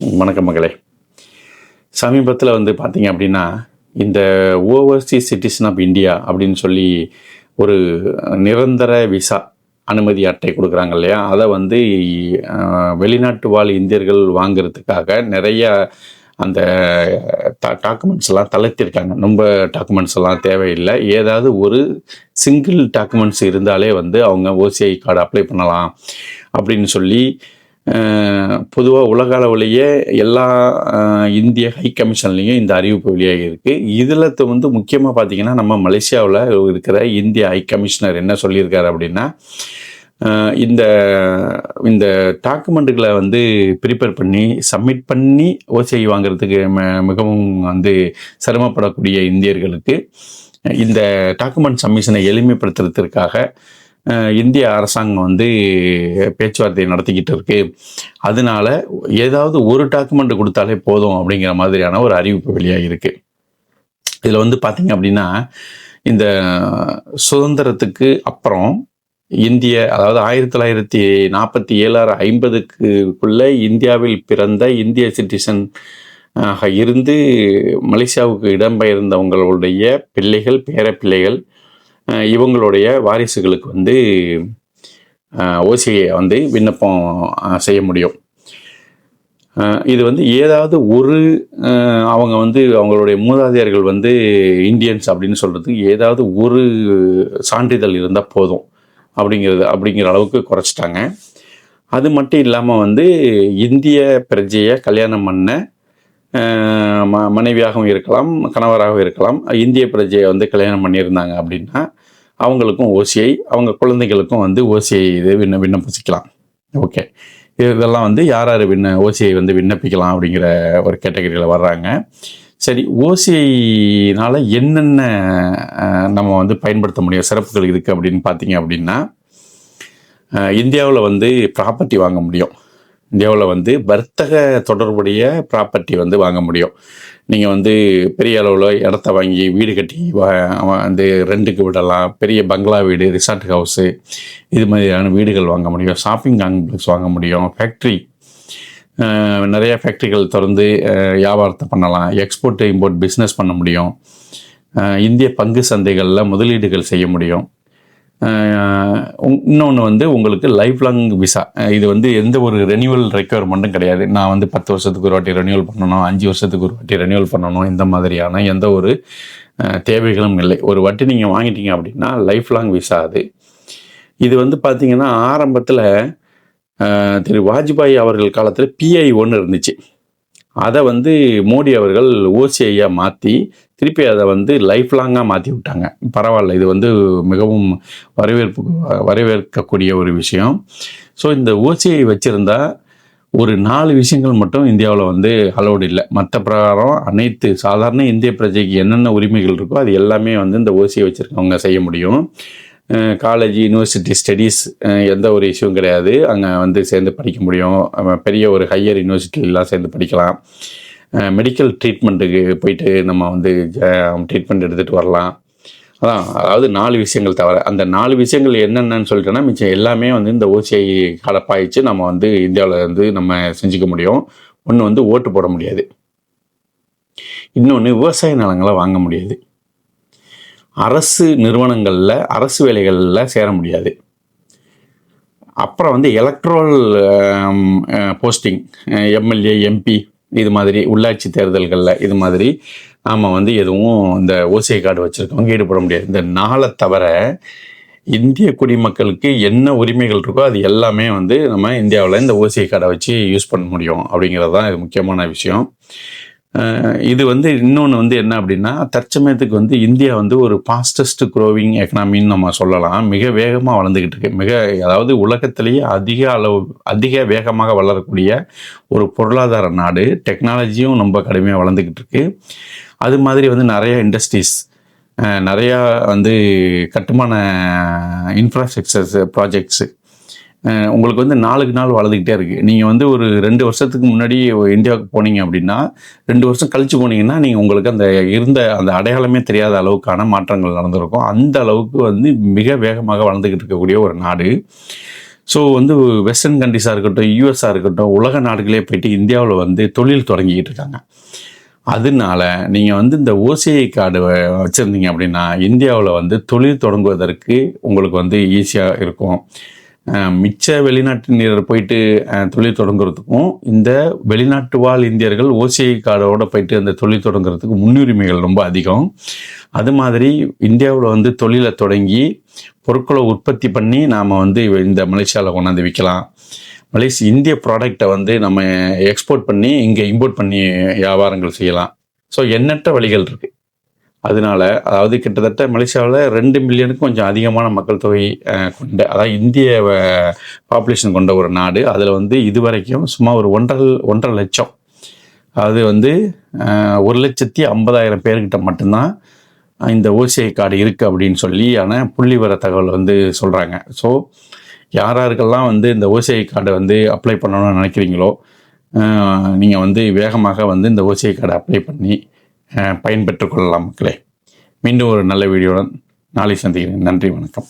வணக்கம் மகளே. சமீபத்தில் வந்து பார்த்தீங்க அப்படின்னா இந்த ஓவர்சீஸ் சிட்டிசன் ஆஃப் இந்தியா அப்படின்னு சொல்லி ஒரு நிரந்தர விசா அனுமதி அட்டை கொடுக்குறாங்க இல்லையா? அதை வந்து வெளிநாட்டு வாழ் இந்தியர்கள் வாங்குறதுக்காக நிறைய அந்த டாக்குமெண்ட்ஸ் எல்லாம் தளர்த்திருக்காங்க. ரொம்ப டாக்குமெண்ட்ஸ் எல்லாம் தேவையில்லை. ஏதாவது ஒரு சிங்கிள் டாக்குமெண்ட்ஸ் இருந்தாலே வந்து அவங்க ஓசிஐ கார்டு அப்ளை பண்ணலாம் அப்படின்னு சொல்லி பொதுவாக உலக அளவுலேயே எல்லா இந்திய ஹை கமிஷன்லேயும் இந்த அறிவிப்பு வெளியாகி இருக்குது இதில் வந்து முக்கியமாக பார்த்தீங்கன்னா நம்ம மலேசியாவில் இருக்கிற இந்திய ஹை கமிஷனர் என்ன சொல்லியிருக்காரு அப்படின்னா இந்த இந்த டாக்குமெண்ட்டுகளை வந்து ப்ரிப்பேர் பண்ணி சப்மிட் பண்ணி ஓசிஐ வாங்குறதுக்கு ம- மிகவும் வந்து சிரமப்படக்கூடிய இந்தியர்களுக்கு இந்த டாக்குமெண்ட் சப்மிஷனை எளிமைப்படுத்துறதுக்காக இந்திய அரசாங்கம் வந்து பேச்சுவார்த்தை நடத்திக்கிட்டு இருக்கு. அதனால ஏதாவது ஒரு டாக்குமெண்ட் கொடுத்தாலே போதும் அப்படிங்கிற மாதிரியான ஒரு அறிவிப்பு வெளியாகி இருக்கு இதில் வந்து பார்த்தீங்க அப்படின்னா இந்த சுதந்திரத்துக்கு அப்புறம் இந்திய அதாவது ஆயிரத்தி தொள்ளாயிரத்தி நாற்பத்தி ஏழாறு ஐம்பதுக்குள்ளே இந்தியாவில் பிறந்த இந்திய சிட்டிசன் ஆக இருந்து மலேசியாவுக்கு இடம்பெயர்ந்தவங்களுடைய பிள்ளைகள் பேரப்பிள்ளைகள் பிள்ளைகள் இவங்களுடைய வாரிசுகளுக்கு வந்து ஓசியை வந்து விண்ணப்பம் செய்ய முடியும். இது வந்து ஏதாவது ஒரு அவங்க வந்து அவங்களுடைய மூதாதையர்கள் வந்து இந்தியன்ஸ் அப்படின்னு சொல்கிறதுக்கு ஏதாவது ஒரு சான்றிதழ் இருந்தால் போதும். அப்படிங்கிறது அப்படிங்கிற அளவுக்கு குறைச்சிட்டாங்க. அது மட்டும் இல்லாமல் வந்து இந்திய பிரஜையை கல்யாணம் பண்ண ம மனைவியாகவும் இருக்கலாம் கணவராகவும் இருக்கலாம் இந்திய பிரஜையை வந்து கல்யாணம் பண்ணியிருந்தாங்க அப்படின்னா அவங்களுக்கும் ஓசிஐ அவங்க குழந்தைகளுக்கும் வந்து ஓசிஐ இது விண்ண விண்ணப்பிச்சிக்கலாம். ஓகே. இதெல்லாம் வந்து யார் யார் விண்ண ஓசிஐ வந்து விண்ணப்பிக்கலாம் அப்படிங்கிற ஒரு கேட்டகரியில் வர்றாங்க. சரி ஓசியினால் என்னென்ன நம்ம வந்து பயன்படுத்த முடியும் சிறப்புகள் இருக்குது அப்படின்னு பார்த்தீங்க அப்படின்னா இந்தியாவில் வந்து ப்ராப்பர்ட்டி வாங்க முடியும். இந்தியாவில் வந்து வர்த்தக தொடர்புடைய ப்ராப்பர்ட்டி வந்து வாங்க முடியும். நீங்கள் வந்து பெரிய அளவில் இடத்த வாங்கி வீடு கட்டி வந்து ரெண்டுக்கு விடலாம். பெரிய பங்களா வீடு ரிசார்ட் ஹவுஸு இது மாதிரியான வீடுகள் வாங்க முடியும். ஷாப்பிங் காம்ப்ளெக்ஸ் வாங்க முடியும். ஃபேக்ட்ரி நிறைய ஃபேக்ட்ரிகள் திறந்து வியாபாரத்தை பண்ணலாம். எக்ஸ்போர்ட் இம்போர்ட் பிஸ்னஸ் பண்ண முடியும். இந்திய பங்கு சந்தைகளில் முதலீடுகள் செய்ய முடியும். இன்னொன்று வந்து உங்களுக்கு லைஃப் லாங் விசா இது வந்து எந்த ஒரு ரெனியூவல் ரெக்குவயர்மெண்ட்டும் கிடையாது. நான் வந்து பத்து வருஷத்துக்கு ஒரு வாட்டி ரெனியூவல் பண்ணணும் அஞ்சு வருஷத்துக்கு ஒரு வாட்டி ரெனியூவல் பண்ணணும் இந்த மாதிரியான எந்த ஒரு தேவைகளும் இல்லை. ஒரு வாட்டி நீங்கள் வாங்கிட்டீங்க அப்படின்னா லைஃப் லாங் விசா அது. இது வந்து பார்த்தீங்கன்னா ஆரம்பத்தில் திரு வாஜ்பாய் அவர்கள் காலத்தில் பிஐ ஒன்று இருந்துச்சு. அதை வந்து மோடி அவர்கள் ஓசிஐயாக மாற்றி திருப்பி அதை வந்து லைஃப் லாங்காக மாற்றி விட்டாங்க. பரவாயில்ல இது வந்து மிகவும் வரவேற்பு வரவேற்கக்கூடிய ஒரு விஷயம். ஸோ இந்த ஓசிஐ வச்சுருந்தா ஒரு நாலு விஷயங்கள் மட்டும் இந்தியாவில் வந்து அலோடு இல்லை. மற்ற பிரகாரம் அனைத்து சாதாரண இந்திய பிரஜைக்கு என்னென்ன உரிமைகள் இருக்கோ அது எல்லாமே வந்து இந்த ஓசியை வச்சுருக்கவங்க செய்ய முடியும். காலேஜ் யூனிவர்சிட்டி ஸ்டடீஸ் எந்த ஒரு இஷ்யூவும் கிடையாது. அங்கே வந்து சேர்ந்து படிக்க முடியும். பெரிய ஒரு ஹையர் யூனிவர்சிட்டிலாம் சேர்ந்து படிக்கலாம். மெடிக்கல் ட்ரீட்மெண்ட்டுக்கு போயிட்டு நம்ம வந்து ட்ரீட்மெண்ட் எடுத்துகிட்டு வரலாம். அதான் அதாவது நாலு விஷயங்கள் தவிர. அந்த நாலு விஷயங்கள் என்னென்னு சொல்லிட்டோன்னா மிச்சம் எல்லாமே வந்து இந்த ஓசிஐ கலப்பாயிச்சு நம்ம வந்து இந்தியாவில் வந்து நம்ம செஞ்சுக்க முடியும். ஒன்று வந்து ஓட்டு போட முடியாது. இன்னொன்று விவசாய நிலங்களை வாங்க முடியாது. அரசு நிறுவனங்களில் அரசு வேலைகளில் சேர முடியாது. அப்புறம் வந்து எலக்ட்ரல் போஸ்டிங் எம்எல்ஏ எம்பி இது மாதிரி உள்ளாட்சி தேர்தல்களில் இது மாதிரி நாம் வந்து எதுவும் இந்த ஓசிஐ கார்டு வச்சுருக்கவங்க ஈடுபட முடியாது. இந்த நாளை தவிர இந்திய குடிமக்களுக்கு என்ன உரிமைகள் இருக்கோ அது எல்லாமே வந்து நம்ம இந்தியாவில் இந்த ஓசிஐ கார்டை வச்சு யூஸ் பண்ண முடியும் அப்படிங்கிறது தான் இது முக்கியமான விஷயம். இது வந்து இன்னொன்று வந்து என்ன அப்படின்னா தற்சமயத்துக்கு வந்து இந்தியா வந்து ஒரு ஃபாஸ்டஸ்ட் க்ரோவிங் எக்கனாமின்னு நம்ம சொல்லலாம். மிக வேகமாக வளர்ந்துக்கிட்டு இருக்கு. மிக அதாவது உலகத்திலேயே அதிக அளவு அதிக வேகமாக வளரக்கூடிய ஒரு பொருளாதார நாடு. டெக்னாலஜியும் ரொம்ப கடுமையாக வளர்ந்துக்கிட்டு இருக்கு. அது மாதிரி வந்து நிறைய இண்டஸ்ட்ரீஸ் நிறையா வந்து கட்டுமான இன்ஃப்ராஸ்ட்ரக்சர்ஸ் ப்ராஜெக்ட்ஸு உங்களுக்கு வந்து நாளுக்கு நாள் வளர்ந்துக்கிட்டே இருக்குது நீங்கள் வந்து ஒரு ரெண்டு வருஷத்துக்கு முன்னாடி இந்தியாவுக்கு போனீங்க அப்படின்னா ரெண்டு வருஷம் கழித்து போனீங்கன்னா நீங்கள் உங்களுக்கு அந்த இருந்த அந்த அடையாளமே தெரியாத அளவுக்கான மாற்றங்கள் நடந்திருக்கும். அந்த அளவுக்கு வந்து மிக வேகமாக வளர்ந்துக்கிட்டு இருக்கக்கூடிய ஒரு நாடு. ஸோ வந்து வெஸ்டர்ன் கண்ட்ரிஸாக இருக்கட்டும் யூஎஸ்ஆ இருக்கட்டும் உலக நாடுகளே போயிட்டு இந்தியாவில் வந்து தொழில் தொடங்கிக்கிட்டு இருக்காங்க. அதனால நீங்கள் வந்து இந்த ஓசிஐ கார்டு வச்சுருந்தீங்க அப்படின்னா இந்தியாவில் வந்து தொழில் தொடங்குவதற்கு உங்களுக்கு வந்து ஈஸியாக இருக்கும். மிச்ச வெளிநாட்டினர் போயிட்டு தொழில் தொடங்குறதுக்கும் இந்த வெளிநாட்டு வாழ் இந்தியர்கள் ஓசிஐ கார்டோட போயிட்டு அந்த தொழில் தொடங்குறதுக்கு முன்னுரிமைகள் ரொம்ப அதிகம். அது மாதிரி இந்தியாவில் வந்து தொழிலை தொடங்கி பொருட்களை உற்பத்தி பண்ணி நாம் வந்து இந்த மலேசியாவில் கொண்டாந்து விற்கலாம் மலேசி இந்திய ப்ராடக்டை வந்து நம்ம எக்ஸ்போர்ட் பண்ணி இங்கே இம்போர்ட் பண்ணி வியாபாரங்கள் செய்யலாம். ஸோ எண்ணற்ற வழிகள் இருக்குது அதனால அதாவது கிட்டத்தட்ட மலேசியாவில் ரெண்டு மில்லியனுக்கும் கொஞ்சம் அதிகமான மக்கள் தொகை கொண்ட அதாவது இந்திய பாப்புலேஷன் கொண்ட ஒரு நாடு. அதில் வந்து இதுவரைக்கும் சும்மா ஒரு ஒன்றரை ஒன்றரை லட்சம். அது வந்து ஒரு லட்சத்தி ஐம்பதாயிரம் பேர்கிட்ட மட்டும்தான் இந்த ஓசிஐ கார்டு இருக்குது அப்படின்னு சொல்லி ஆனால் புள்ளிவர தகவல் வந்து சொல்கிறாங்க ஸோ யார் யாருக்கெல்லாம் வந்து இந்த ஓசிஐ கார்டை வந்து அப்ளை பண்ணணும்னு நினைக்கிறீங்களோ நீங்கள் வந்து வேகமாக வந்து இந்த ஓசிஐ கார்டை அப்ளை பண்ணி அஹ், கொள்ளலாம் மக்களே. மீண்டும் ஒரு நல்ல வீடியோடன் நாளை சந்திக்கிறேன். நன்றி வணக்கம்.